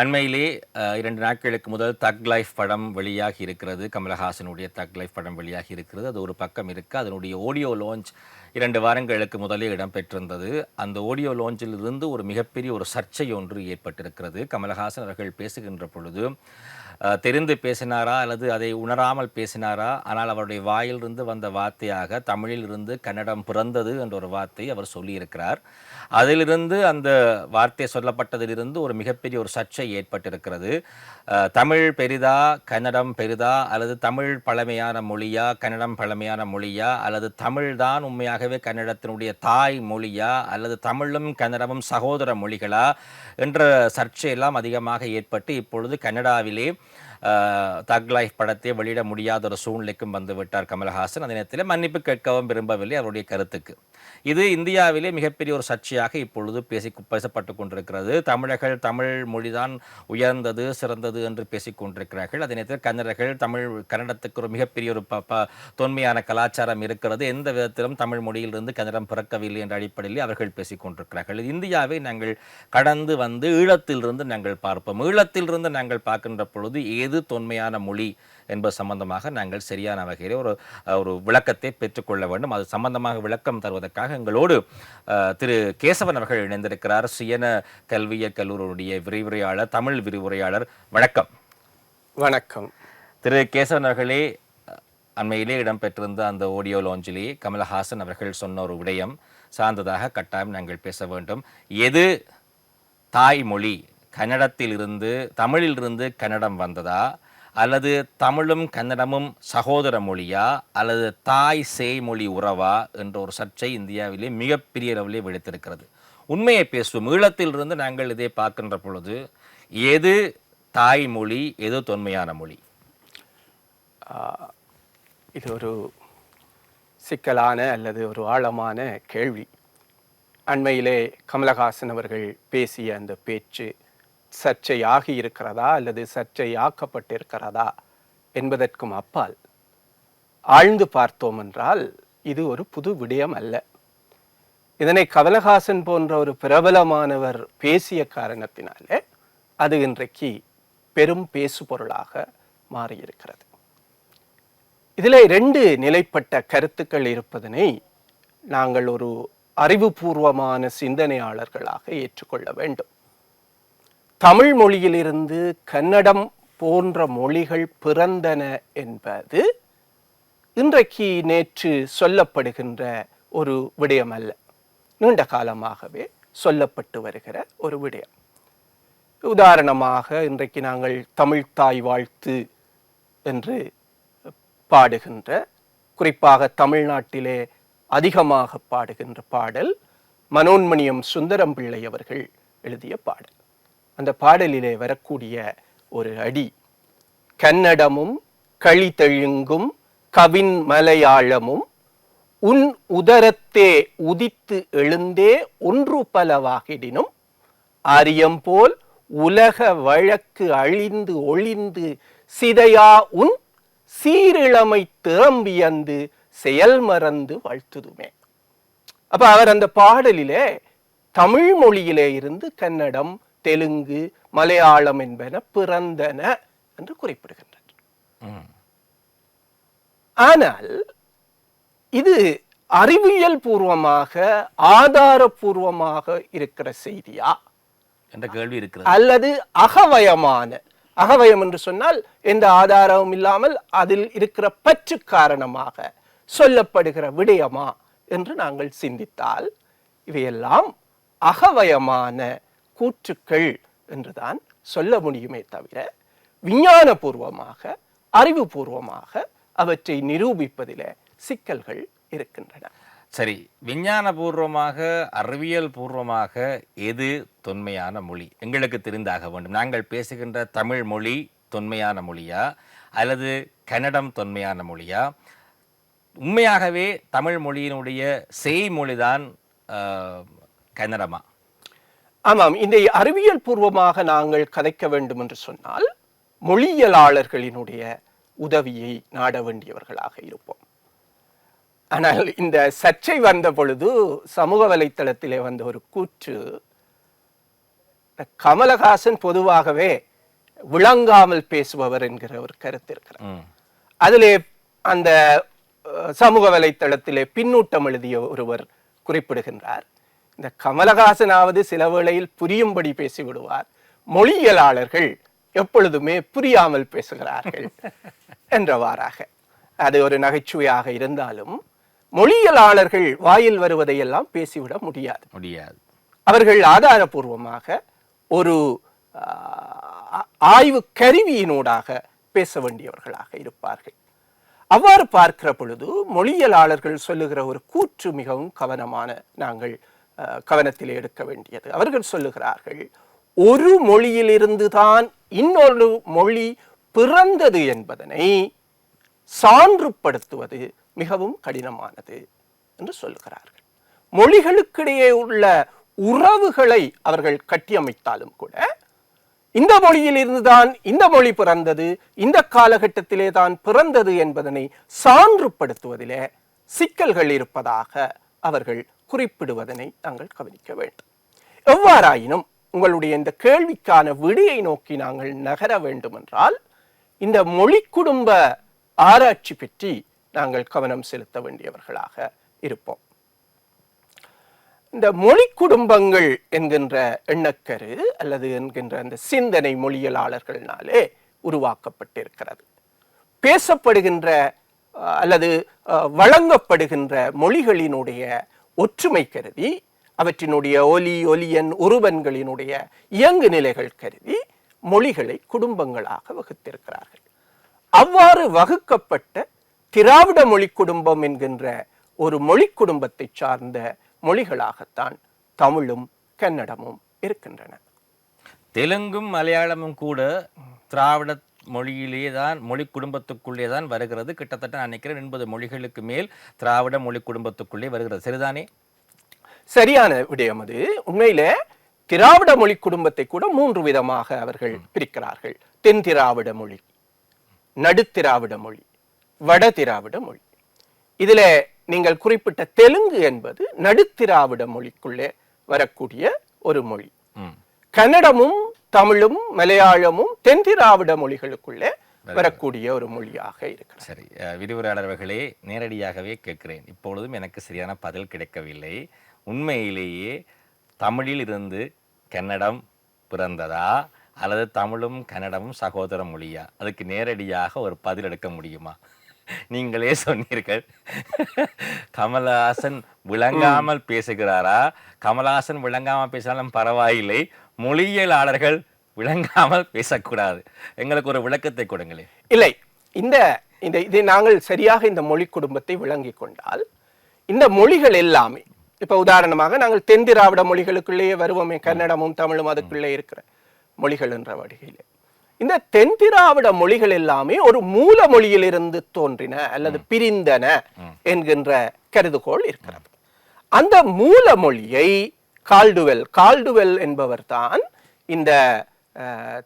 அண்மையிலே இரண்டு நாட்களுக்கு முதல் தக் லைஃப் படம் வெளியாகி இருக்கிறது. கமலஹாசனுடைய தக் லைஃப் படம் வெளியாகி இருக்கிறது. அது ஒரு பக்கம் இருக்கு. அதனுடைய ஆடியோ லான்ச் இரண்டு வாரங்களுக்கு முதலே இடம்பெற்றிருந்தது. அந்த ஆடியோ லான்ச்சிலிருந்து ஒரு மிகப்பெரிய ஒரு சர்ச்சை ஒன்று ஏற்பட்டிருக்கிறது. கமலஹாசன் அவர்கள் பேசுகின்ற பொழுது தெரிந்து பேசினாரா அல்லது அதை உணராமல் பேசினாரா? ஆனால் அவருடைய வாயிலிருந்து வந்த வார்த்தையாக தமிழில் இருந்து கன்னடம் பிறந்தது என்ற ஒரு வார்த்தை அவர் சொல்லியிருக்கிறார். அதிலிருந்து அந்த வார்த்தை சொல்லப்பட்டதிலிருந்து ஒரு மிகப்பெரிய ஒரு சர்ச்சை ஏற்பட்டிருக்கிறது. தமிழ் பெரிதா கன்னடம் பெரிதா அல்லது தமிழ் பழமையான மொழியா கன்னடம் பழமையான மொழியா அல்லது தமிழ் தான் உண்மையாகவே கன்னடத்தினுடைய தாய் மொழியா அல்லது தமிழும் கன்னடமும் சகோதர மொழிகளா? என்ற சர்ச்சையெல்லாம் அதிகமாக ஏற்பட்டு இப்பொழுது கன்னடாவிலே தக் லைஃப் படத்தை வெளியிட முடியாத ஒரு சூழ்நிலைக்கும் வந்துவிட்டார் கமல்ஹாசன் கமலஹாசன். அதே நேரத்தில் மன்னிப்பு கேட்கவும் விரும்பவில்லை அவருடைய கருத்துக்கு. இது இந்தியாவிலே மிகப்பெரிய ஒரு சர்ச்சையாக இப்பொழுது பேசி பேசப்பட்டு கொண்டிருக்கிறது. தமிழர்கள் தமிழ் மொழிதான் உயர்ந்தது சிறந்தது என்று பேசிக் கொண்டிருக்கிறார்கள். அதே நேரத்தில் கன்னடர்கள் தமிழ் கன்னடத்துக்கு ஒரு மிகப்பெரிய ஒரு ப ப- தொன்மையான கலாச்சாரம் இருக்கிறது. எந்த விதத்திலும் தமிழ் மொழியிலிருந்து கன்னடம் பிறக்கவில்லை என்ற அடிப்படையில் அவர்கள் பேசிக்கொண்டிருக்கிறார்கள் இந்தியாவை நாங்கள் கடந்து வந்து ஈழத்திலிருந்து நாங்கள் பார்ப்போம். ஈழத்திலிருந்து நாங்கள் பார்க்கின்ற பொழுது ஏது தொன்மையான மொழி என்பது சம்பந்தமாக நாங்கள் சரியான வகையில் ஒரு ஒரு விளக்கத்தை பெற்றுக்கொள்ள வேண்டும். அது சம்பந்தமாக விளக்கம் தருவதற்காக எங்களோடு திரு கேசவன் அவர்கள் இணைந்திருக்கிறார். சுயன கல்வியியல் கல்லூரியுடைய விரிவுரையாளர் தமிழ் விரிவுரையாளர். வணக்கம். வணக்கம். திரு கேசவன் அவர்களே அண்மையிலே இடம்பெற்றிருந்த அந்த ஆடியோ லான்ச்சிலே கமலஹாசன் அவர்கள் சொன்ன ஒரு விடயம் சார்ந்ததாக கட்டாயம் நாங்கள் பேச வேண்டும். எது தாய்மொழி கன்னடத்திலிருந்து தமிழிலிருந்து கன்னடம் வந்ததா? அல்லது தமிழும் கன்னடமும் சகோதர மொழியா? அல்லது தாய் சேய்மொழி உறவா? என்ற ஒரு சர்ச்சை இந்தியாவிலே மிகப்பெரிய அளவிலே வெடித்திருக்கிறது உண்மையை பேசுவோம். ஈழத்திலிருந்து நாங்கள் இதை பார்க்கின்ற பொழுது எது தாய்மொழி எது தொன்மையான மொழி? இது ஒரு சிக்கலான அல்லது ஒரு ஆழமான கேள்வி. அண்மையிலே கமலஹாசன் அவர்கள் பேசிய அந்த பேச்சு சர்ச்சையாகி இருக்கிறதா அல்லது சர்ச்சையாக்கப்பட்டிருக்கிறதா என்பதற்கும் அப்பால் ஆழ்ந்து பார்த்தோம் என்றால் இது ஒரு புது விடயம் அல்ல. இதனை கமலஹாசன் போன்ற ஒரு பிரபலமானவர் பேசிய காரணத்தினாலே அது இன்றைக்கு பெரும் பேசு பொருளாக மாறியிருக்கிறது. இதில் ரெண்டு நிலைப்பட்ட கருத்துக்கள் இருப்பதனை நாங்கள் ஒரு அறிவுபூர்வமான சிந்தனையாளர்களாக ஏற்றுக்கொள்ள வேண்டும். தமிழ் மொழியிலிருந்து கன்னடம் போன்ற மொழிகள் பிறந்தன என்பது இன்றைக்கு நேற்று சொல்லப்படுகின்ற ஒரு விடயம் அல்ல நீண்ட காலமாகவே சொல்லப்பட்டு வருகிற ஒரு விடயம். உதாரணமாக இன்றைக்கு நாங்கள் தமிழ்த்தாய் வாழ்த்து என்று பாடுகின்ற குறிப்பாக தமிழ்நாட்டிலே அதிகமாக பாடுகின்ற பாடல் மனோன்மணியம் சுந்தரம் பிள்ளை அவர்கள் எழுதிய பாடல். அந்த பாடலிலே வரக்கூடிய ஒரு அடி. கன்னடமும் களித்தெழுங்கும் கவின் மலையாளமும் உன் உதரத்தே உதித்து எழுந்தே ஒன்று பலவாகிடினும் ஆரியம் போல் உலக வழக்கு அழிந்து ஒளிந்து சிதையா உன் சீரிழமை திறம்பியந்து செயல் மறந்து வாழ்த்துதுமே. அப்ப அவர் அந்த பாடலிலே தமிழ் மொழியிலே இருந்து கன்னடம் தெலுங்கு மலையாளம் என்பன பிறந்தன என்று குறிப்பிடுகின்றார் ம். ஆனால் இது அறிவியல் பூர்வமாக ஆதாரபூர்வமாக இருக்கிற செய்தியா என்ற கேள்வி இருக்கிறது அல்லது அகவயமான அகவயம் என்று சொன்னால் எந்த ஆதாரமும் இல்லாமல் அதில் இருக்கிற பற்று காரணமாக சொல்லப்படுகிற விடயமா என்று நாங்கள் சிந்தித்தால் இவையெல்லாம் அகவயமான கூற்றுக்கள் என்றுதான் சொல்ல முடியுமே தவிர விஞ்ஞானபூர்வமாக அறிவுபூர்வமாக அவற்றை நிரூபிப்பதில் சிக்கல்கள் இருக்கின்றன. சரி விஞ்ஞானபூர்வமாக அறிவியல் பூர்வமாக எது தொன்மையான மொழி? எங்களுக்கு தெரிந்தாக வேண்டும். நாங்கள் பேசுகின்ற தமிழ் மொழி தொன்மையான மொழியா? அல்லது கன்னடம் தொன்மையான மொழியா? உண்மையாகவே தமிழ் மொழியினுடைய செய்மொழிதான் கன்னடமா? ஆமாம் இந்த அறிவியல் பூர்வமாக நாங்கள் கதைக்க வேண்டும் என்று சொன்னால் மொழியியலாளர்களினுடைய உதவியை நாட வேண்டியவர்களாக இருப்போம். ஆனால் இந்த சர்ச்சை வந்த பொழுது சமூக வலைத்தளத்திலே வந்த ஒரு கூற்று கமலஹாசன் பொதுவாகவே விளங்காமல் பேசுபவர் என்கிற ஒரு கருத்து இருக்கிறது. ம். அதிலே அந்த சமூக வலைத்தளத்திலே பின்னூட்டம் எழுதிய ஒருவர் குறிப்பிடுகின்றார். இந்த கமலஹாசனாவது சில வேளையில் புரியும்படி பேசிவிடுவார். மொழியியலாளர்கள் எப்பொழுதுமே புரியாமல் பேசுகிறார்கள் என்றவாறாக. அது ஒரு நகைச்சுவையாக இருந்தாலும் மொழியியலாளர்கள் வாயில் வருவதையெல்லாம் பேசிவிட முடியாது. முடியாது. அவர்கள் ஆதாரபூர்வமாக ஒரு ஆய்வு கருவியினூடாக பேச வேண்டியவர்களாக இருப்பார்கள். அவ்வாறு பார்க்கிற பொழுது மொழியியலாளர்கள் சொல்லுகிற ஒரு கூற்று மிகவும் கவனமான நாங்கள் கவனத்தில் எடுக்க வேண்டியது. அவர்கள் சொல்லுகிறார்கள் ஒரு மொழியிலிருந்து தான் இன்னொரு மொழி பிறந்தது என்பதனை சான்றுப்படுத்துவது மிகவும் கடினமானது என்று சொல்லுகிறார்கள். மொழிகளுக்கிடையே உள்ள உறவுகளை அவர்கள் கட்டியமைத்தாலும் கூட இந்த மொழியில் இருந்துதான் இந்த மொழி பிறந்தது இந்த காலகட்டத்திலே தான் பிறந்தது என்பதனை சான்றுப்படுத்துவதிலே சிக்கல்கள் இருப்பதாக அவர்கள் குறிப்பிடுவதனை நாங்கள் கவனிக்க வேண்டும். எவ்வாறாயினும் உங்களுடைய இந்த கேள்விக்கான விடியை நோக்கி நாங்கள் நகர வேண்டுமென்றால் இந்த மொழி குடும்ப ஆராய்ச்சி பற்றி நாங்கள் கவனம் செலுத்த வேண்டியவர்களாக இருப்போம். இந்த மொழி குடும்பங்கள் என்கின்ற எண்ணக்கரு அல்லது என்கின்ற அந்த சிந்தனை மொழியலாளர்களினாலே உருவாக்கப்பட்டிருக்கிறது. பேசப்படுகின்ற அஹ், அல்லது அஹ், வழங்கப்படுகின்ற மொழிகளினுடைய ஒற்றுமை கருதி அவற்றினுடைய ஒலி ஒலியன் உருவன்களினுடைய இயங்கு நிலைகள் கருதி மொழிகளை குடும்பங்களாக வகுத்திருக்கிறார்கள். அவ்வாறு வகுக்கப்பட்ட திராவிட மொழி குடும்பம் என்கின்ற ஒரு மொழி குடும்பத்தை சார்ந்த மொழிகளாகத்தான் தமிழும் கன்னடமும் இருக்கின்றன. தெலுங்கும் மலையாளமும் கூட திராவிட மொழியிலே தான் மொழி குடும்பத்துக்குள்ளே தான் வருகிறது. கிட்டத்தட்ட நான் நினைக்கிறேன் எண்பது மொழிகளுக்கு மேல் திராவிட மொழி குடும்பத்துக்குள்ளே வருகிறது. சரிதானே? சரியான விடயம் அது. உண்மையில திராவிட மொழி குடும்பத்தை கூட மூன்று விதமாக அவர்கள் பிரிக்கிறார்கள். தென் திராவிட மொழி நடுத்திராவிட மொழி வட திராவிட மொழி. இதுல நீங்கள் குறிப்பிட்ட தெலுங்கு என்பது நடுத்திராவிட மொழிக்குள்ளே வரக்கூடிய ஒரு மொழி. கன்னடமும் தமிழும் மலையாளமும் தென் திராவிட மொழிகளுக்குள்ளே வரக்கூடிய ஒரு மொழியாக இருக்கிறது. சரி அஹ், விரிவுரையாளர்களே நேரடியாகவே கேட்கிறேன். இப்பொழுதும் எனக்கு சரியான பதில் கிடைக்கவில்லை. உண்மையிலேயே தமிழில் இருந்து கன்னடம் பிறந்ததா? அல்லது தமிழும் கன்னடமும் சகோதர மொழியா? அதுக்கு நேரடியாக ஒரு பதில் எடுக்க முடியுமா? நீங்களே சொன்னீர்கள். கமலஹாசன் விளங்காமல் பேசுகிறாரா? கமலஹாசன் விளங்காமல் பேசினாலும் பரவாயில்லை. மொழியியலாளர்கள் விளங்காமல் பேசக்கூடாது. எங்களுக்கு ஒரு விளக்கத்தை கொடுங்களேன் இல்லை இந்த இந்த இதை நாங்கள் சரியாக இந்த மொழி குடும்பத்தை விளங்கிக் கொண்டால் இந்த மொழிகள் எல்லாமே இப்ப உதாரணமாக நாங்கள் தென் திராவிட மொழிகளுக்குள்ளேயே வருவோமே கன்னடமும் தமிழும் அதுக்குள்ளே இருக்கிற மொழிகள் என்ற வகையிலே. இந்த தென் திராவிட மொழிகள் எல்லாமே ஒரு மூல மொழியிலிருந்து தோன்றின அல்லது பிரிந்தன என்கின்ற கருதுகோள் இருக்கிறது. அந்த மூல மொழியை கால்டுவெல். கால்டுவெல் என்பவர் தான் இந்த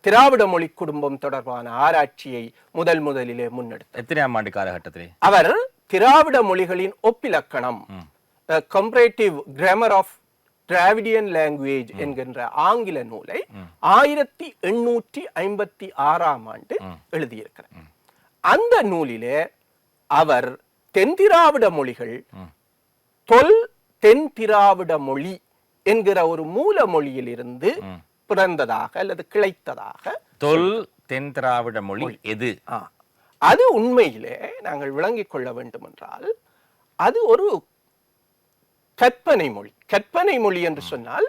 திராவிட மொழி குடும்பம் தொடர்பான ஆராய்ச்சியை முதல் முதலிலே முன்னெடுத்தார் எத்தனையாம் ஆண்டு காலகட்டத்திலே? அவர் திராவிட மொழிகளின் ஒப்பிலக்கணம் comparative grammar of Dravidian language என்கின்ற ஆங்கில நூலை ஆயிரத்தி எண்ணூற்றி ஐம்பத்தி ஆறாம் ஆண்டு எழுதியிருக்கிறார். அந்த நூலிலே அவர் தென்திராவிட மொழிகள் தொல் தென் திராவிட மொழி என்கிற ஒரு மூல மொழியிலிருந்து பிறந்ததாக அல்லது கிளைத்ததாக தொல் தென் திராவிட மொழி எது? அது உண்மையிலே நாங்கள் விளங்கிக் கொள்ள வேண்டும் என்றால் அது ஒரு கற்பனை மொழி. கற்பனை மொழி என்று சொன்னால்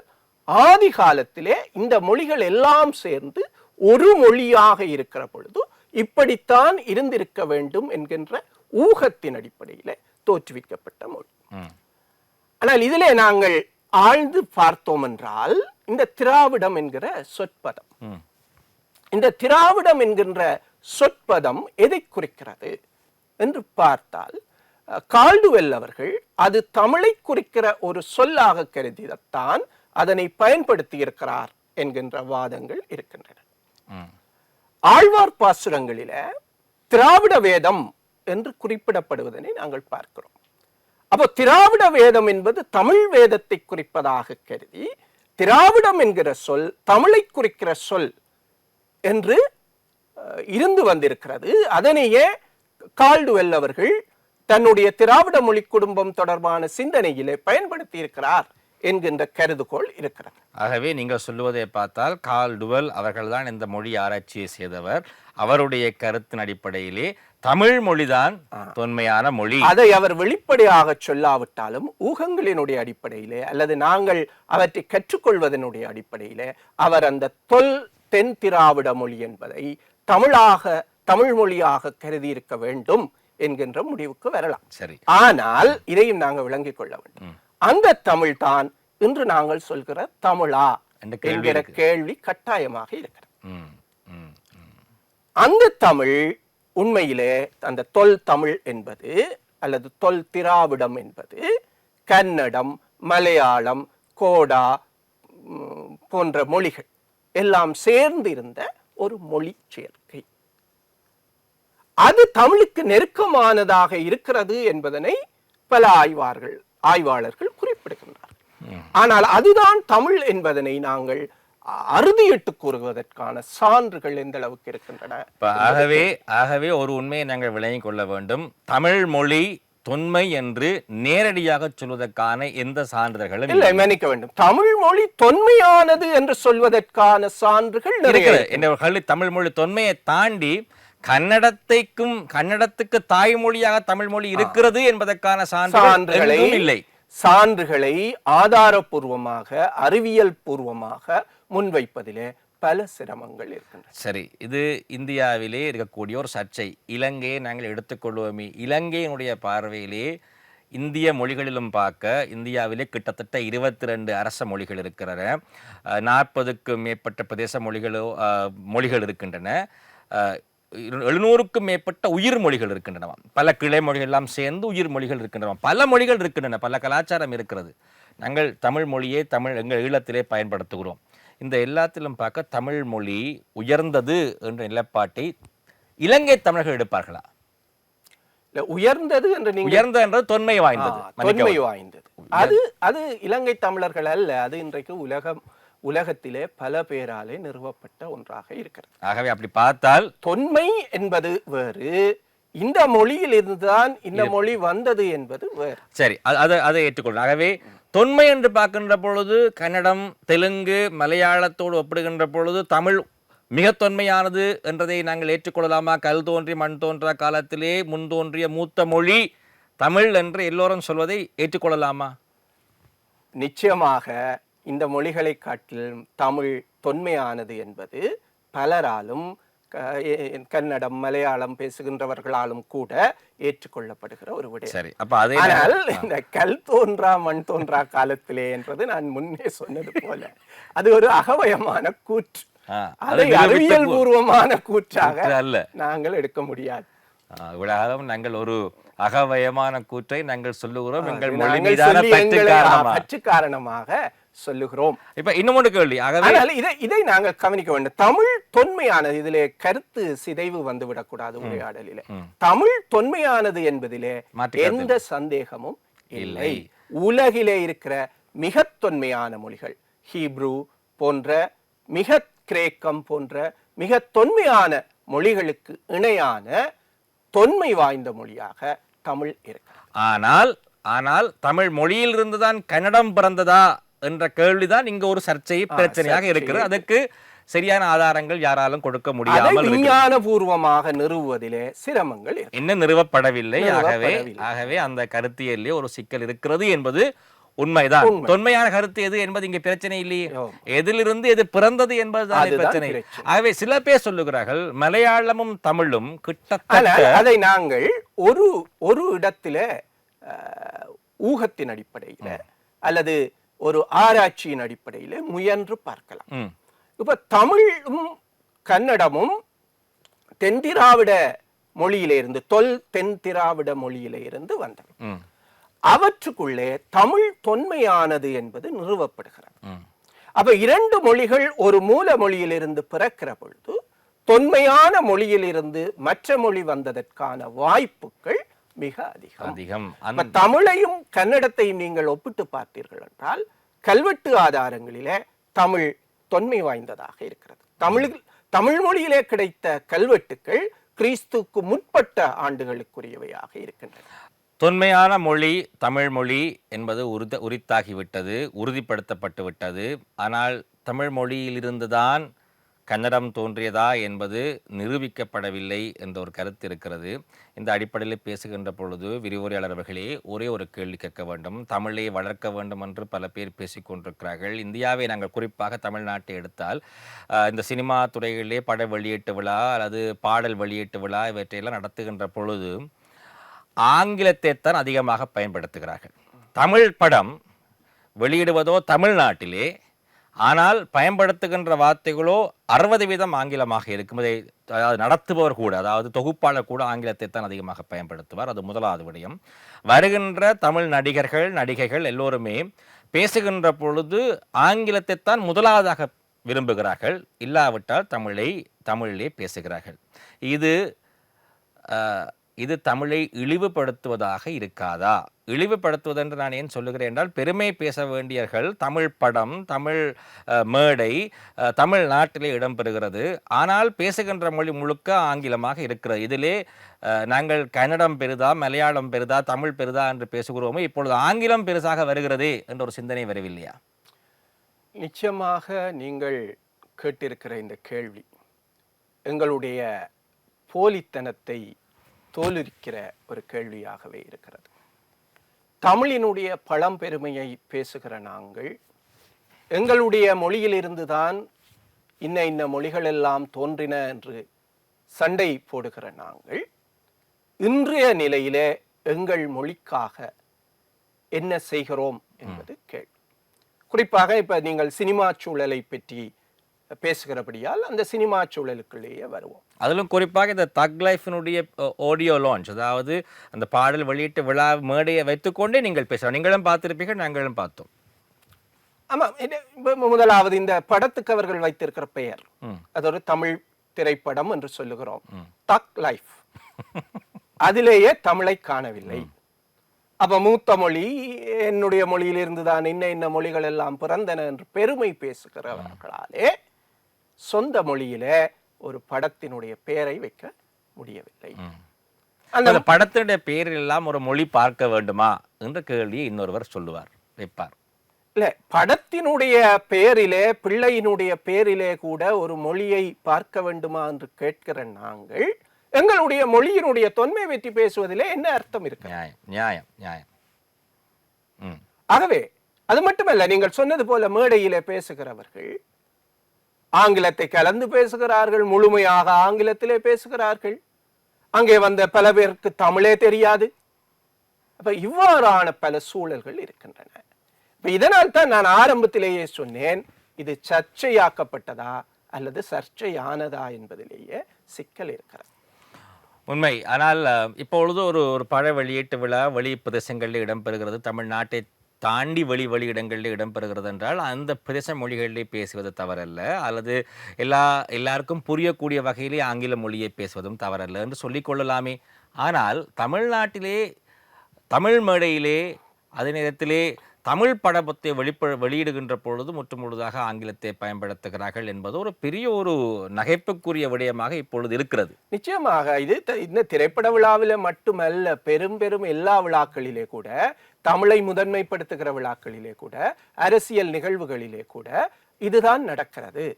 ஆதி காலத்திலே இந்த மொழிகள் எல்லாம் சேர்ந்து ஒரு மொழியாக இருக்கிற பொழுது இப்படித்தான் இருந்திருக்க வேண்டும் என்கின்ற ஊகத்தின் அடிப்படையிலே தோற்றுவிக்கப்பட்ட மொழி. ஆனால் இதிலே நாங்கள் ஆழ்ந்து பார்த்தோம் என்றால் இந்த திராவிடம் என்கிற சொற்பதம். இந்த திராவிடம் என்கின்ற சொற்பதம் எதை குறிக்கிறது என்று பார்த்தால் கால்டுவெல் அவர்கள் அது தமிழை குறிக்கிற ஒரு சொல்லாக கருதித்தான் அதனை பயன்படுத்தி இருக்கிறார் என்கின்ற வாதங்கள் இருக்கின்றன. ஆழ்வார் பாசுரங்களில திராவிட வேதம் என்று குறிப்பிடப்படுவதனை நாங்கள் பார்க்கிறோம். அப்போ திராவிட வேதம் என்பது தமிழ் வேதத்தை குறிப்பதாக கருதி திராவிடம் என்கிற சொல் தமிழை குறிக்கிற சொல் என்று இருந்து வந்திருக்கிறது. அதனையே கால்டுவெல் அவர்கள் தன்னுடைய திராவிட மொழி குடும்பம் தொடர்பான சிந்தனையிலே பயன்படுத்தி இருக்கிறார் என்கின்ற கருதுகோள் இருக்கிறது. ஆகவே நீங்கள் சொல்லுவதை பார்த்தால் கால்டுவெல் அவர்கள்தான் இந்த மொழி ஆராய்ச்சியை செய்தவர். அவருடைய கருத்தின் அடிப்படையிலே தமிழ் மொழிதான் தொன்மையான மொழி. அதை அவர் வெளிப்படையாக சொல்லாவிட்டாலும் ஊகங்களினுடைய அடிப்படையிலே அல்லது நாங்கள் அவற்றை கற்றுக்கொள்வதனுடைய அடிப்படையிலே அவர் அந்த தொல் தென் திராவிட மொழி என்பதை தமிழாக தமிழ் மொழியாக கருதி இருக்க வேண்டும் என்கின்ற முடிவுக்கு வரலாம். சரி. ஆனால் இதையும் நாங்கள் விளங்கிக் கொள்ள வேண்டும். அந்த தமிழ் தான் இன்று நாங்கள் சொல்கிற தமிழா என்கிற கேள்வி கட்டாயமாக இருக்கிறது. அந்த தமிழ் உண்மையிலே அந்த தொல் தமிழ் என்பது அல்லது தொல் திராவிடம் என்பது கன்னடம் மலையாளம் கோடா போன்ற மொழிகள் எல்லாம் சேர்ந்து இருந்த ஒரு மொழி சேர்க்கை. அது தமிழுக்கு நெருக்கமானதாக இருக்கிறது என்பதனை பல ஆய்வார்கள் ஆய்வாளர்கள் குறிப்பிடுகின்றார்கள். ஆனால் அதுதான் தமிழ் என்பதனை நாங்கள் அறுதியிட்டு கூறுவதற்கான சான்றுகள் எந்த அளவுக்கு இருக்கின்றன? ஆகவே ஆகவே ஒரு உண்மையை நாங்கள் விளங்கிக் கொள்ள வேண்டும். தமிழ் மொழி தொன்மை என்று நேரடியாக சொல்வதற்கான எந்த சான்றிதழ்களும் இல்லை மன்னிக்க வேண்டும். தமிழ் மொழி தொன்மையானது என்று சொல்வதற்கான சான்றுகள் இருக்கிறது. கல்வி தமிழ் மொழி தொன்மையை தாண்டி கன்னடத்தைக்கும் கன்னடத்துக்கு தாய்மொழியாக தமிழ் மொழி இருக்கிறது என்பதற்கான சான்றுகள் இல்லை. சான்றுகளை ஆதாரபூர்வமாக அறிவியல் பூர்வமாக முன்வைப்பதிலே பல சிரமங்கள் இருக்கின்றன. சரி இது இந்தியாவிலே இருக்கக்கூடிய ஒரு சர்ச்சை. இலங்கையை நாங்கள் எடுத்துக்கொள்வோமே. இலங்கையினுடைய பார்வையிலே இந்திய மொழிகளிலும் பார்க்க இந்தியாவிலே கிட்டத்தட்ட இருபத்தி ரெண்டு அரச மொழிகள் இருக்கிறன. நாற்பதுக்கும் மேற்பட்ட பிரதேச மொழிகளோ மொழிகள் இருக்கின்றன. எழுநூறுக்கும் மேற்பட்ட உயிர் மொழிகள் இருக்கின்றன பல கிளை மொழிகள் எல்லாம் சேர்ந்து உயிர் மொழிகள் இருக்கின்றன பல மொழிகள் இருக்கின்றன பல கலாச்சாரம் இருக்கிறது. நாங்கள் தமிழ் மொழியை தமிழ் எங்கள் ஈழத்திலே பயன்படுத்துகிறோம். இந்த எல்லாத்திலும் பார்க்க தமிழ் மொழி உயர்ந்தது என்ற நிலப்பாட்டை இலங்கை தமிழர்கள் எடுப்பார்களா? உயர்ந்தது என்று நீங்க உயர்ந்த என்றது தொன்மை வாய்ந்தது. தொன்மை வாய்ந்தது. அது அது இலங்கை தமிழர்கள் அல்ல. அது இன்றைக்கு உலகம் உலகத்திலே பல பேராலே நிறுவப்பட்ட ஒன்றாக இருக்கிறது. ஆகவே அப்படி பார்த்தால் தொன்மை என்பது வேறு இந்த மொழியில் இருந்துதான் இந்த மொழி வந்தது என்பது வேறு. சரி அது- அதை ஏற்றுக்கொள்ளும் ஆகவே தொன்மை என்று பார்க்கின்ற பொழுது கன்னடம் தெலுங்கு மலையாளத்தோடு ஒப்பிடுகின்ற பொழுது தமிழ் மிக தொன்மையானது என்றதை நாங்கள் ஏற்றுக்கொள்ளலாமா? கல் தோன்றி மண் தோன்றா காலத்திலே முன் தோன்றிய மூத்த மொழி தமிழ் என்று எல்லோரும் சொல்வதை ஏற்றுக்கொள்ளலாமா? நிச்சயமாக இந்த மொழிகளை காட்டிலும் தமிழ் தொன்மையானது என்பது பலராலும் கன்னடம் மலையாளம் பேசுகின்றவர்களாலும் கூட ஏற்றுக்கொள்ளப்படுகிற ஒரு விடயம். ஆனால் இந்த கல் தோன்றா மண் தோன்றா காலத்திலே என்றது நான் முன்னே சொன்னது போல. அது ஒரு அகவயமான கூற்று. அது அறிவியல் பூர்வமான கூற்றாக கூற்று அல்ல. நாங்கள் எடுக்க முடியாது. இவ்வளவு நாங்கள் ஒரு அகவயமான கூற்றை நாங்கள் சொல்லுகிறோம். எங்கள் மொழி மீதான பற்று காரணமாக சொல்லுகிறோம். இப்ப இன்னும் ஒன்று கேள்வி. ஆகவே இதை இதை நாங்கள் கவனிக்க வேண்டும். தமிழ் தொன்மையானது இதிலே கருத்து சிதைவு வந்துவிடக்கூடாது உரையாடலிலே. தமிழ் தொன்மையானது என்பதிலே எந்த சந்தேகமும் இல்லை. உலகிலே இருக்கிற மிக தொன்மையான மொழிகள் ஹீப்ரு போன்ற மிக கிரேக்கம் போன்ற மிக தொன்மையான மொழிகளுக்கு இணையான தொன்மை வாய்ந்த மொழியாக தமிழ் இருக்கிறது. ஆனால் ஆனால் தமிழ் மொழியிலிருந்து தான் கன்னடம் பிறந்ததா என்ற கேள்விதான் இங்க ஒரு சர்ச்சை பிரச்சனையாக இருக்கிறது. அதற்கு சரியான ஆதாரங்கள் யாராலும் கொடுக்க முடியாமல். விஞ்ஞான பூர்வமாக நிறுவுவதிலே சிரமங்கள் இன்னும் நிறுவப்படவில்லை? ஆகவே. ஆகவே அந்த கருத்தியல்லே ஒரு சிக்கல் இருக்கிறது என்பது உண்மைதான். தொன்மையான கருத்து எது என்பது இங்க பிரச்சனை இல்லையே. எதிலிருந்து எது பிறந்தது என்பதுதான் பிரச்சனை. ஆகவே சில பேர் சொல்லுகிறார்கள் மலையாளமும் தமிழும் கிட்டத்தட்ட அதை நாங்கள் ஒரு ஒரு இடத்துல ஊகத்தின் அடிப்படையில அல்லது ஒரு ஆராய்ச்சியின் அடிப்படையில முயன்று பார்க்கலாம். இப்ப தமிழும் கன்னடமும் தென் திராவிட மொழியிலிருந்து தொல் தென் திராவிட மொழியிலிருந்து வந்தவை. ம், அவற்றுக்குள்ளே தமிழ் தொன்மையானது என்பது நிறுவப்படுகிறது. அப்ப இரண்டு மொழிகள் ஒரு மூல மொழியிலிருந்து பிறக்கிற பொழுது தொன்மையான மொழியிலிருந்து மற்ற மொழி வந்ததற்கான வாய்ப்புகள் மிக அதிகம். அதிகம். அந்த தமிழையும் கன்னடத்தையும் நீங்கள் ஒப்பிட்டு பார்த்தீர்கள் என்றால் கல்வெட்டு ஆதாரங்களிலே தமிழ் தொன்மை வாய்ந்ததாக இருக்கிறது. தமிழ் தமிழ் மொழியிலே கிடைத்த கல்வெட்டுக்கள் கிறிஸ்துக்கு முற்பட்ட ஆண்டுகளுக்குரியவையாக இருக்கின்றன. தொன்மையான மொழி தமிழ் மொழி என்பது உறுத உரித்தாகிவிட்டது உறுதிப்படுத்தப்பட்டு விட்டது ஆனால் தமிழ் மொழியிலிருந்துதான் கன்னடம் தோன்றியதா என்பது நிரூபிக்கப்படவில்லை என்ற ஒரு கருத்து இருக்கிறது. இந்த அடிப்படையில் பேசுகின்ற பொழுது விரிவுரையாளர் அவர்களே ஒரே ஒரு கேள்வி கேட்க வேண்டும். தமிழை வளர்க்க வேண்டும் என்று பல பேர் பேசிக்கொண்டிருக்கிறார்கள் இந்தியாவை நாங்கள் குறிப்பாக தமிழ்நாட்டை எடுத்தால் இந்த சினிமா துறைகளிலே பட வெளியீட்டு விழா அல்லது பாடல் வெளியீட்டு விழா இவற்றையெல்லாம் நடத்துகின்ற பொழுது ஆங்கிலத்தை தான் அதிகமாக பயன்படுத்துகிறார்கள். தமிழ் படம் வெளியிடுவதோ தமிழ்நாட்டிலே ஆனால் பயன்படுத்துகின்ற வார்த்தைகளோ அறுபது வீதம் ஆங்கிலமாக இருக்கும். இதை அதாவது நடத்துபவர் கூட அதாவது தொகுப்பாளர் கூட ஆங்கிலத்தை தான் அதிகமாக பயன்படுத்துவார். அது முதலாவது விடயம். வருகின்ற தமிழ் நடிகர்கள் நடிகைகள் எல்லோருமே பேசுகின்ற பொழுது ஆங்கிலத்தை தான் முதலாவதாக விரும்புகிறார்கள். இல்லாவிட்டால் தமிழை தமிழிலே பேசுகிறார்கள். இது இது தமிழை இழிவுபடுத்துவதாக இருக்காதா? இழிவுபடுத்துவதென்று நான் ஏன் சொல்லுகிறேன் என்றால் பெருமை பேச வேண்டியவர்கள் தமிழ் படம் தமிழ் மேடை தமிழ் நாட்டிலே இடம்பெறுகிறது. ஆனால் பேசுகின்ற மொழி முழுக்க ஆங்கிலமாக இருக்கிறது. இதிலே நாங்கள் கன்னடம் பெரிதா மலையாளம் பெரிதா தமிழ் பெரிதா என்று பேசுகிறோமோ இப்பொழுது ஆங்கிலம் பெருசாக வருகிறதே என்ற ஒரு சிந்தனை வரவில்லையா? நிச்சயமாக நீங்கள் கேட்டிருக்கிற இந்த கேள்வி எங்களுடைய போலித்தனத்தை தோலுரிக்கிற ஒரு கேள்வியாகவே இருக்கிறது. தமிழினுடைய பழம்பெருமையை பேசுகிற நாங்கள் எங்களுடைய மொழியிலிருந்து தான் இன்ன இன்ன மொழிகள் எல்லாம் தோன்றின என்று சண்டை போடுகிற நாங்கள் இன்றைய நிலையிலே எங்கள் மொழிக்காக என்ன செய்கிறோம் என்பது கேள்வி. குறிப்பாக இப்ப நீங்கள் சினிமா சூழலை பற்றி பேசுகிறபடியால் அந்த சினிமா சூழலுக்குள்ளேயே வருவோம். அதிலும் குறிப்பாக இந்த தக் லைஃபினுடைய ஆடியோ லான்ச் அதாவது அந்த பாடல் வெளியீட்டு விழா மேடையை வைத்துக்கொண்டே நீங்கள் பேசலாம். நீங்களும் பார்த்திருப்பீர்கள் நாங்களும் பார்த்தோம். ஆமா இது இப்ப முதலாவது இந்த படத்துக்கு அவர்கள் வைத்திருக்கிற பெயர். அது ஒரு தமிழ் திரைப்படம் என்று சொல்லுகிறோம். தக் லைஃப் அதிலேயே தமிழை காணவில்லை. அப்ப மூத்த மொழி என்னுடைய மொழியிலிருந்து தான் இன்ன இன்ன மொழிகள் எல்லாம் பிறந்தன என்று பெருமை பேசுகிறவர்களாலே சொந்த மொழியிலே ஒரு படத்தினுடைய பெயரை வைக்க முடியவில்லை. அந்த படத்தினுடைய பேரில் எல்லாம் ஒரு மொழி பார்க்க வேண்டுமா? என்ற கேள்வியை இன்னொருவர் சொல்லுவார் வைப்பார். இல்ல படத்தினுடைய பெயரிலே பிள்ளையினுடைய பெயரிலே கூட ஒரு மொழியை பார்க்க வேண்டுமா என்று கேட்கிற நாங்கள் எங்களுடைய மொழியினுடைய தொன்மை பற்றி பேசுவதிலே என்ன அர்த்தம் இருக்கு? நியாயம் நியாயம் நியாயம். ஆகவே அது மட்டுமல்ல நீங்கள் சொன்னது போல மேடையிலே பேசுகிறவர்கள் ஆங்கிலத்தை கலந்து பேசுகிறார்கள் முழுமையாக ஆங்கிலத்திலே பேசுகிறார்கள். அங்கே வந்த பல பேருக்கு தமிழே தெரியாது. அப்ப இவ்வாறான பல சூழல்கள் இருக்கின்றன. இப்ப இதனால் தான் நான் ஆரம்பத்திலேயே சொன்னேன் இது சர்ச்சையாக்கப்பட்டதா அல்லது சர்ச்சையானதா என்பதிலேயே சிக்கல் இருக்கிறது. உண்மை. ஆனால் இப்பொழுது ஒரு ஒரு பழ வெளியீட்டு விழா வெளி பிரதேசங்களில் இடம்பெறுகிறது. தமிழ்நாட்டை தாண்டி வெளி வெளி இடங்களில் இடம்பெறுகிறது என்றால் அந்த பிரதேச மொழிகளிலே பேசுவது தவறல்ல. அல்லது எல்லா எல்லாருக்கும் புரியக்கூடிய வகையிலே ஆங்கில மொழியை பேசுவதும் தவறல்ல என்று சொல்லிக்கொள்ளலாமே ஆனால் தமிழ்நாட்டிலே தமிழ் மேடையிலே அதே நேரத்திலே தமிழ் படத்தை வெளிப்ப வெளியிடுகின்ற பொழுது முற்றுமுழுதாக ஆங்கிலத்தை பயன்படுத்துகிறார்கள் என்பது ஒரு பெரிய ஒரு நகைப்புக்குரிய விடயமாக இப்பொழுது இருக்கிறது. நிச்சயமாக இது த- இந்த திரைப்பட விழாவில் மட்டுமல்ல பெரும் பெரும் எல்லா விழாக்களிலே கூட தமிழை முதன்மைப்படுத்துகிற விழாக்களிலே கூட அரசியல் நிகழ்வுகளிலே கூட இதுதான் நடக்கிறது.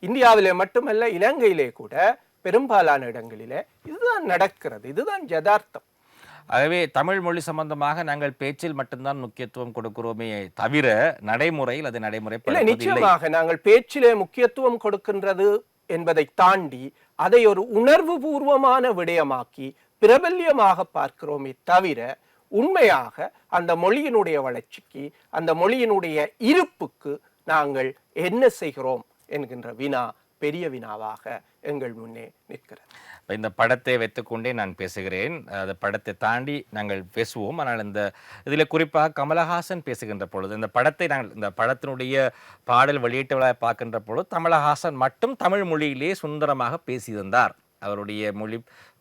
இந்தியாவிலே மட்டுமல்ல இலங்கையிலே கூட பெரும்பாலான இடங்களிலே இதுதான் நடக்கிறது. இதுதான் யதார்த்தம். ஆகவே தமிழ் மொழி சம்பந்தமாக நாங்கள் பேச்சில் மட்டும்தான் முக்கியத்துவம் கொடுக்கிறோமே தவிர நடைமுறையில் அது நடைமுறை நிச்சயமாக நாங்கள் பேச்சிலே முக்கியத்துவம் கொடுக்கின்றது என்பதை தாண்டி அதை ஒரு உணர்வு பூர்வமான விடயமாக்கி பிரபல்யமாக பார்க்கிறோமே தவிர உண்மையாக அந்த மொழியினுடைய வளர்ச்சிக்கு அந்த மொழியினுடைய இருப்புக்கு நாங்கள் என்ன செய்கிறோம் என்கின்ற வினா பெரிய வினாவாக எங்கள் முன்னே நிற்கிறது. இந்த படத்தை வைத்துக்கொண்டே நான் பேசுகிறேன். அந்த படத்தை தாண்டி நாங்கள் பேசுவோம். ஆனால் இந்த இதில் குறிப்பாக கமலஹாசன் பேசுகின்ற பொழுது இந்த படத்தை நாங்கள் இந்த படத்தினுடைய பாடல் வெளியீட்டு விழா பார்க்கின்ற பொழுது கமலஹாசன் மட்டும் தமிழ் மொழியிலே சுந்தரமாக பேசியிருந்தார். அவருடைய மொழி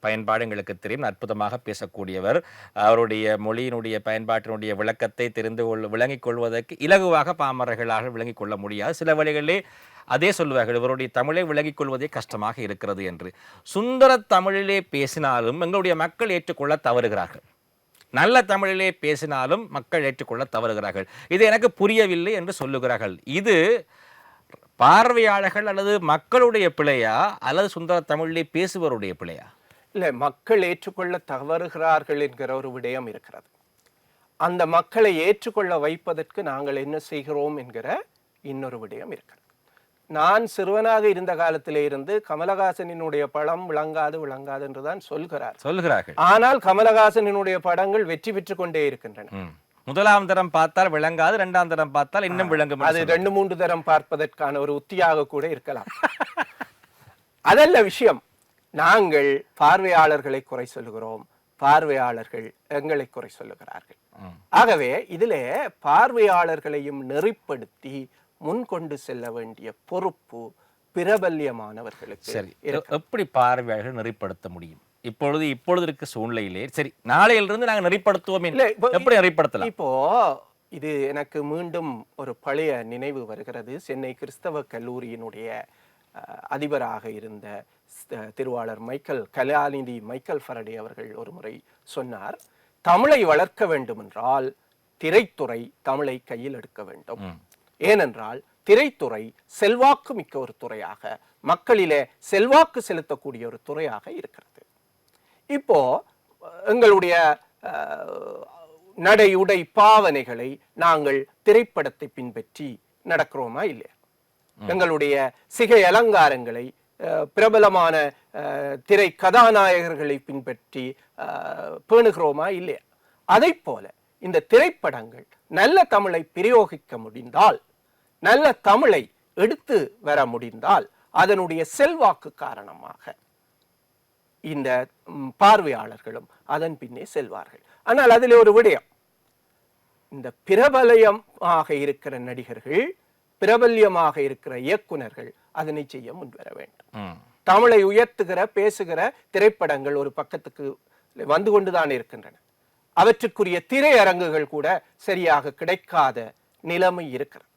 பயன்பாடு எங்களுக்கு தெரியும். அற்புதமாக பேசக்கூடியவர். அவருடைய மொழியினுடைய பயன்பாட்டினுடைய விளக்கத்தை தெரிந்து கொள் விளங்கிக் கொள்வதற்கு இலகுவாக பாமரர்களாக விளங்கிக் கொள்ள முடியாது. சில வழிகளிலே அதே சொல்லுவார்கள் இவருடைய தமிழை விலகிக் கொள்வதே கஷ்டமாக இருக்கிறது என்று. சுந்தர தமிழிலே பேசினாலும் எங்களுடைய மக்கள் ஏற்றுக்கொள்ள தவறுகிறார்கள். நல்ல தமிழிலே பேசினாலும் மக்கள் ஏற்றுக்கொள்ள தவறுகிறார்கள். இது எனக்கு புரியவில்லை என்று சொல்லுகிறார்கள். இது பார்வையாளர்கள் அல்லது மக்களுடைய பிழையா? அல்லது சுந்தர தமிழிலே பேசுபவருடைய பிழையா? இல்லை மக்கள் ஏற்றுக்கொள்ள தவறுகிறார்கள் என்கிற ஒரு விடயம் இருக்கிறது. அந்த மக்களை ஏற்றுக்கொள்ள வைப்பதற்கு நாங்கள் என்ன செய்கிறோம் என்கிற இன்னொரு விடயம் இருக்கிறது. நான் சிறுவனாக இருந்த காலத்திலே இருந்து கமலஹாசனினுடைய படம் விளங்காது விளங்காது என்றுதான் சொல்கிறார். சொல்லுகிறார்கள் ஆனால் கமலஹாசனினுடைய படங்கள் வெற்றி பெற்றுக் கொண்டே இருக்கின்றன. முதலாம் தரம் பார்த்தால் விளங்காது இரண்டாம் தரம் பார்த்தால் இன்னும் விளங்கும் அது ரெண்டு மூன்று தரம் பார்ப்பதற்கான ஒரு உத்தியாக கூட இருக்கலாம். அதல்ல விஷயம் நாங்கள் பார்வையாளர்களை குறை சொல்லுகிறோம் பார்வையாளர்கள் எங்களை குறை சொல்லுகிறார்கள். ஆகவே இதிலே பார்வையாளர்களையும் நெறிப்படுத்தி முன்கொண்டு செல்ல வேண்டிய பொறுப்பு பிரபல்யமானவர்களுக்கு சரி எப்படி பார்வையாளர்கள் நெறிப்படுத்த முடியும்? இப்பொழுது இப்பொழுது இருக்க சூழ்நிலையிலே சரி நாளையிலிருந்து நாங்கள் நெறிப்படுத்துவோம் எப்படி நெறிப்படுத்தலாம்? இப்போ இது எனக்கு மீண்டும் ஒரு பழைய நினைவு வருகிறது. சென்னை கிறிஸ்தவ கல்லூரியினுடைய அதிபராக இருந்த திருவாளர் மைக்கேல் கலாநிதி மைக்கேல் ஃபரடே அவர்கள் ஒரு முறை சொன்னார் தமிழை வளர்க்க வேண்டுமென்றால் திரைத்துறை தமிழை கையில் எடுக்க வேண்டும். ஏனென்றால் திரைத்துறை செல்வாக்கு மிக்க ஒரு துறையாக மக்களிலே செல்வாக்கு செலுத்தக்கூடிய ஒரு துறையாக இருக்கிறது. இப்போ எங்களுடைய நடை உடை பாவனைகளை நாங்கள் திரைப்படத்தை பின்பற்றி நடக்கிறோமா இல்லையா? எங்களுடைய சிகை அலங்காரங்களை பிரபலமான திரை கதாநாயகர்களை பின்பற்றி பேணுகிறோமா இல்லையா? அதைப் போல இந்த திரைப்படங்கள் நல்ல தமிழை பிரயோகிக்க முடிந்தால் நல்ல தமிழை எடுத்து வர முடிந்தால் அதனுடைய செல்வாக்கு காரணமாக இந்த பார்வையாளர்களும் அதன் பின்னே செல்வார்கள். ஆனால் அதில் ஒரு விடயம். இந்த பிரபலயமாக இருக்கிற நடிகர்கள் பிரபல்யமாக இருக்கிற இயக்குனர்கள் அதனை செய்ய முன்வர வேண்டும். தமிழை உயர்த்துகிற பேசுகிற திரைப்படங்கள் ஒரு பக்கத்துக்கு வந்து கொண்டுதான் இருக்கின்றன. அவற்றுக்குரிய திரையரங்குகள் கூட சரியாக கிடைக்காத நிலைமை இருக்கிறது.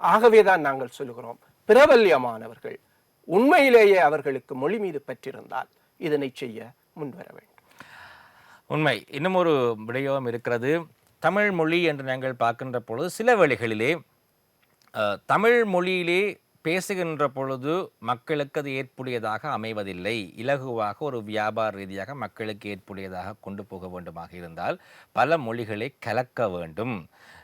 ஆகவே தான் நாங்கள் சொல்லுகிறோம் பிரபல்யமானவர்கள் உண்மையிலேயே அவர்களுக்கு மொழி மீது பற்றிருந்தால் இதனை செய்ய முன்வர வேண்டும். உண்மை. இன்னும் ஒரு விடயம் இருக்கிறது. தமிழ் மொழி என்று நாங்கள் பார்க்கின்ற பொழுது சில வேளைகளிலே தமிழ் மொழியிலே பேசுகின்ற பொழுது மக்களுக்கு அது ஏற்புடையதாக அமைவதில்லை. இலகுவாக ஒரு வியாபார ரீதியாக மக்களுக்கு ஏற்புடையதாக கொண்டு போக வேண்டுமாக இருந்தால் பல மொழிகளை கலக்க வேண்டும்.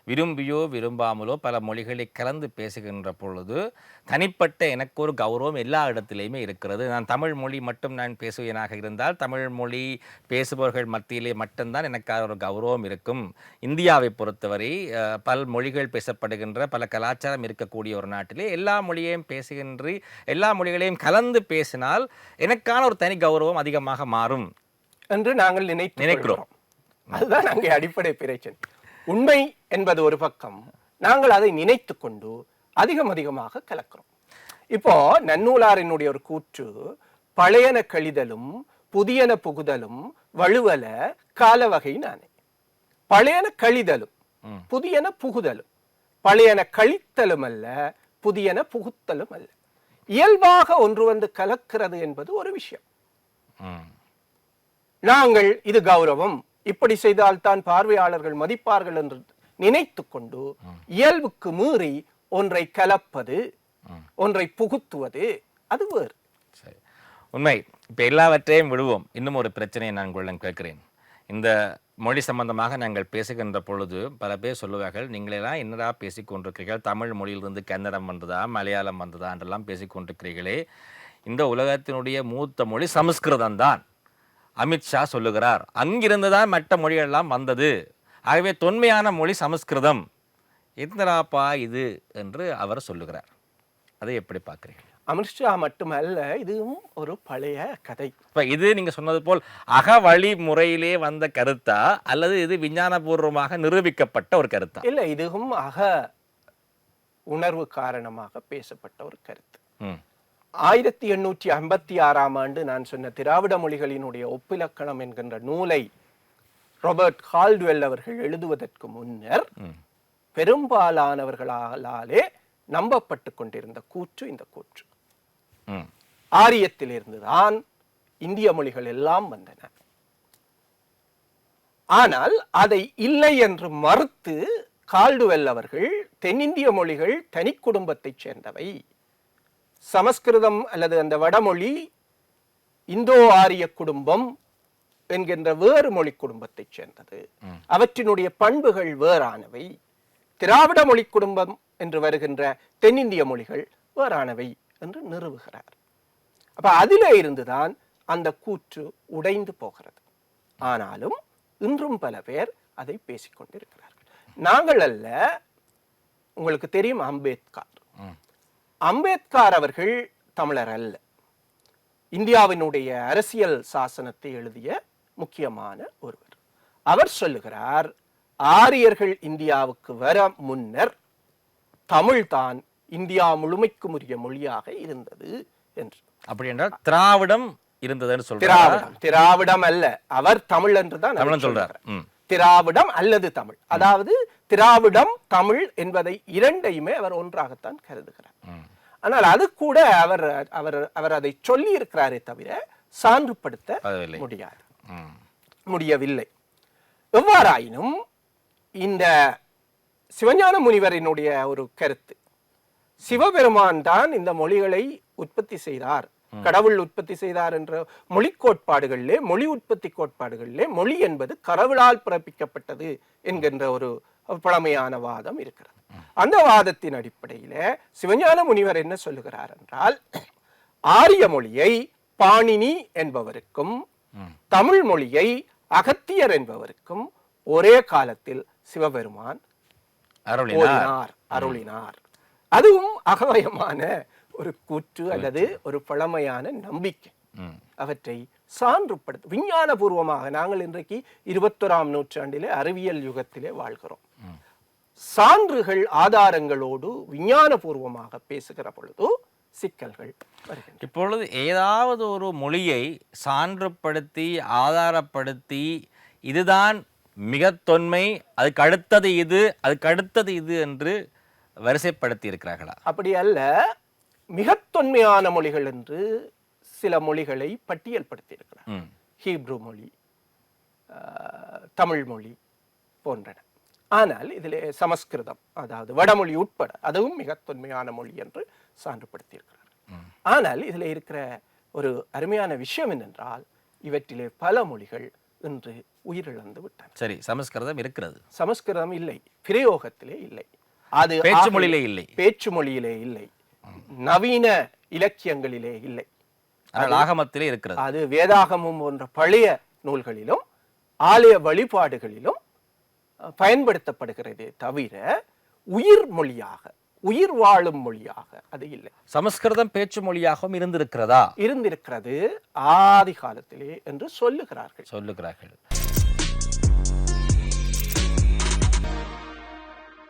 விரும்பியோ விரும்பாமலோ பல மொழிகளை கலந்து பேசுகின்ற பொழுது தனிப்பட்ட எனக்கு ஒரு கௌரவம் எல்லா இடத்திலையுமே இருக்கிறது. நான் தமிழ் மொழி மட்டும் நான் பேசுவேனாக இருந்தால் தமிழ் மொழி பேசுபவர்கள் மத்தியிலே மட்டும்தான் எனக்கு ஒரு கௌரவம் இருக்கும். இந்தியாவை பொறுத்தவரை பல மொழிகள் பேசப்படுகின்ற பல கலாச்சாரம் இருக்கக்கூடிய ஒரு நாட்டிலே எல்லா மொழியையும் பேசுகின்ற எல்லா மொழிகளையும் கலந்து பேசினால் எனக்கான ஒரு தனி கௌரவம் அதிகமாக மாறும். என்று நாங்கள் நினைத்து நினைக்கிறோம். அதுதான் அங்கே அடிப்படை பிரச்சனை. உண்மை என்பது ஒரு பக்கம். நாங்கள் அதை நினைத்து கொண்டு அதிகம் அதிகமாக கலக்கிறோம். இப்போ நன்னூலாரினுடைய ஒரு கூற்று பழையன கழிதலும் புதியன புகுதலும் வழுவல காலவகை நானே பழையன கழிதலும். புதியன புகுதலும். பழையன கழித்தலும் அல்ல புதியன புகுத்தலும் அல்ல இயல்பாக ஒன்று வந்து கலக்கிறது என்பது ஒரு விஷயம். நாங்கள் இது கௌரவம். இப்படி செய்தால்தான் பார்வையாளர்கள் மதிப்பார்கள் என்று நினைத்து கொண்டு இயல்புக்கு மீறி ஒன்றை கலப்பது ஒன்றை புகுத்துவது அது வேறு. சரி. உண்மை. இப்போ எல்லாவற்றையும் விடுவோம் இன்னும் ஒரு பிரச்சனையை நான் உங்களிடம் கேட்கிறேன். இந்த மொழி சம்பந்தமாக நாங்கள் பேசுகின்ற பொழுது பல பேர் சொல்லுவார்கள் நீங்களெல்லாம் என்னடா பேசிக்கொண்டிருக்கிறீர்கள் தமிழ் மொழியிலிருந்து கன்னடம் வந்ததா மலையாளம் வந்ததா? என்றெல்லாம் பேசிக்கொண்டிருக்கிறீர்களே இந்த உலகத்தினுடைய மூத்த மொழி சமஸ்கிருதம் தான் அமித்ஷா சொல்லுகிறார் அங்கிருந்து தான் மற்ற மொழிகளெல்லாம் வந்தது. ஆகவே தொன்மையான மொழி சமஸ்கிருதம். எந்தராப்பா இது என்று அவர் சொல்லுகிறார். அதை எப்படி பார்க்குறீர்கள்? அமித்ஷா மட்டுமல்ல இதுவும் ஒரு பழைய கதை. இப்ப இது நீங்க சொன்னது போல் அகவழி முறையிலே வந்த கருத்தா? அல்லது இது விஞ்ஞானபூர்வமாக நிரூபிக்கப்பட்ட ஒரு கருத்தா? இல்ல இதுவும் அக உணர்வு காரணமாக பேசப்பட்ட ஒரு கருத்து. ஆயிரத்தி எண்ணூற்றி ஐம்பத்தி ஆறாம் ஆண்டு நான் சொன்ன திராவிட மொழிகளினுடைய ஒப்பிலக்கணம் என்கின்ற நூலை ராபர்ட் கால்டுவெல் அவர்கள் எழுதுவதற்கு முன்னர். பெரும்பாலானவர்களாலே நம்பப்பட்டு கொண்டிருந்த கூற்று இந்த கூற்று. ஆரியத்திலிருந்துதான் இந்திய மொழிகள் எல்லாம் வந்தன. ஆனால் அதை இல்லை என்று மறுத்து கால்டுவெல் அவர்கள் தென்னிந்திய மொழிகள் தனி குடும்பத்தைச் சேர்ந்தவை. சமஸ்கிருதம் அல்லது அந்த வடமொழி இந்தோ ஆரிய குடும்பம் என்கின்ற வேறு மொழி குடும்பத்தைச் சேர்ந்தது. அவற்றினுடைய பண்புகள் வேறானவை. திராவிட மொழி குடும்பம் என்று வருகின்ற தென்னிந்திய மொழிகள் வேறானவை என்று நிறுவுகிறார். அப்ப அதிலே இருந்துதான் அந்த கூற்று உடைந்து போகிறது. ஆனாலும் இன்றும் பல பேர் அதை பேசிக் கொண்டிருக்கிறார்கள் நாங்கள் அல்ல உங்களுக்கு தெரியும் அம்பேத்கர். அம்பேத்கர் அவர்கள் தமிழர் அல்ல. இந்தியாவினுடைய அரசியல் சாசனத்தை எழுதிய முக்கியமான ஒருவர். அவர் சொல்லுகிறார் ஆரியர்கள் இந்தியாவுக்கு வர முன்னர் தமிழ்தான் இந்தியா முழுமைக்கும் உரிய மொழியாக இருந்தது என்று. அப்படி என்றால் திராவிடம் இருந்ததுன்னு சொல்றாரு? திராவிடம். திராவிடம் அல்ல. அவர் தமிழ் என்று தான் சொல்றார். திராவிடம் அல்லது தமிழ். அதாவது திராவிடம் தமிழ் என்பதை இரண்டையுமே அவர் ஒன்றாகத்தான் கருதுகிறார். ஆனால் அது கூட அவர் அவர் அவர் அதை சொல்லி இருக்கிறாரே தவிர சான்றுபடுத்த முடியாது. முடியவில்லை. எவ்வாறாயினும் இந்த சிவஞான முனிவரினுடைய ஒரு கருத்து சிவபெருமான் தான் இந்த மொழிகளை உற்பத்தி செய்தார். கடவுள் உற்பத்தி செய்தார் என்ற மொழி கோட்பாடுகளிலே மொழி உற்பத்தி கோட்பாடுகளிலே மொழி என்பது கடவுளால் பிறப்பிக்கப்பட்டது என்கின்ற ஒரு பழமையான வாதம் இருக்கிறது. அந்த வாதத்தின் அடிப்படையில சிவஞான முனிவர் என்ன சொல்லுகிறார் என்றால் ஆரிய மொழியை பாணினி என்பவருக்கும் தமிழ் மொழியை அகத்தியர் என்பவருக்கும் ஒரே காலத்தில் சிவபெருமான் அருளினார். அருளினார். அதுவும் அகவயமான ஒரு கூற்று அல்லது ஒரு பழமையான நம்பிக்கை. அவற்றை சான்றுபடுத்த விஞ்ஞானபூர்வமாக நாங்கள் இன்றைக்கு இருபத்தொராம் நூற்றாண்டிலே அறிவியல் யுகத்திலே வாழ்கிறோம். சான்றுகள் ஆதாரங்களோடு விஞ்ஞானபூர்வமாக பேசுகிற பொழுது சிக்கல்கள் இப்பொழுது ஏதாவது ஒரு மொழியை சான்றுபடுத்தி ஆதாரப்படுத்தி இதுதான் மிக தொன்மை அதுக்கு அடுத்தது இது அதுக்கு அடுத்தது இது என்று வரிசைப்படுத்தி இருக்கிறார்களா? அப்படி அல்ல மிகத் தொன்மையான மொழிகள் என்று சில மொழிகளை பட்டியல்படுத்தி இருக்கிறார் ம். ஹீப்ரு மொழி தமிழ் மொழி போன்றன. ஆனால் இதிலே சமஸ்கிருதம் அதாவது வடமொழி உட்பட அதுவும் மிக தொன்மையான மொழி என்று சான்றுபடுத்தியிருக்கிறார். ஆனால் இதில் இருக்கிற ஒரு அருமையான விஷயம் என்னென்றால் இவற்றிலே பல மொழிகள் இன்று உயிரிழந்து விட்டன. சரி சமஸ்கிருதம் இருக்கிறது. சமஸ்கிருதம் இல்லை பிரயோகத்திலே இல்லை. அது பேச்சு மொழியிலே இல்லை. பேச்சு மொழியிலே இல்லை. நவீன இலக்கியங்களிலே இல்லை. ஆனால் ஆகமத்திலே இருக்கிறது. அது வேதாகமம் போன்ற பழைய நூல்களிலும் ஆலய வழிபாடுகளிலும் பயன்படுத்தப்படுகிறதே தவிர உயிர் மொழியாக உயிர் வாழும் மொழியாக அது இல்லை. சமஸ்கிருதம் பேச்சு மொழியாகவும் இருந்திருக்கிறதா? இருந்திருக்கிறது ஆதி காலத்திலே என்று சொல்லுகிறார்கள். சொல்லுகிறார்கள்.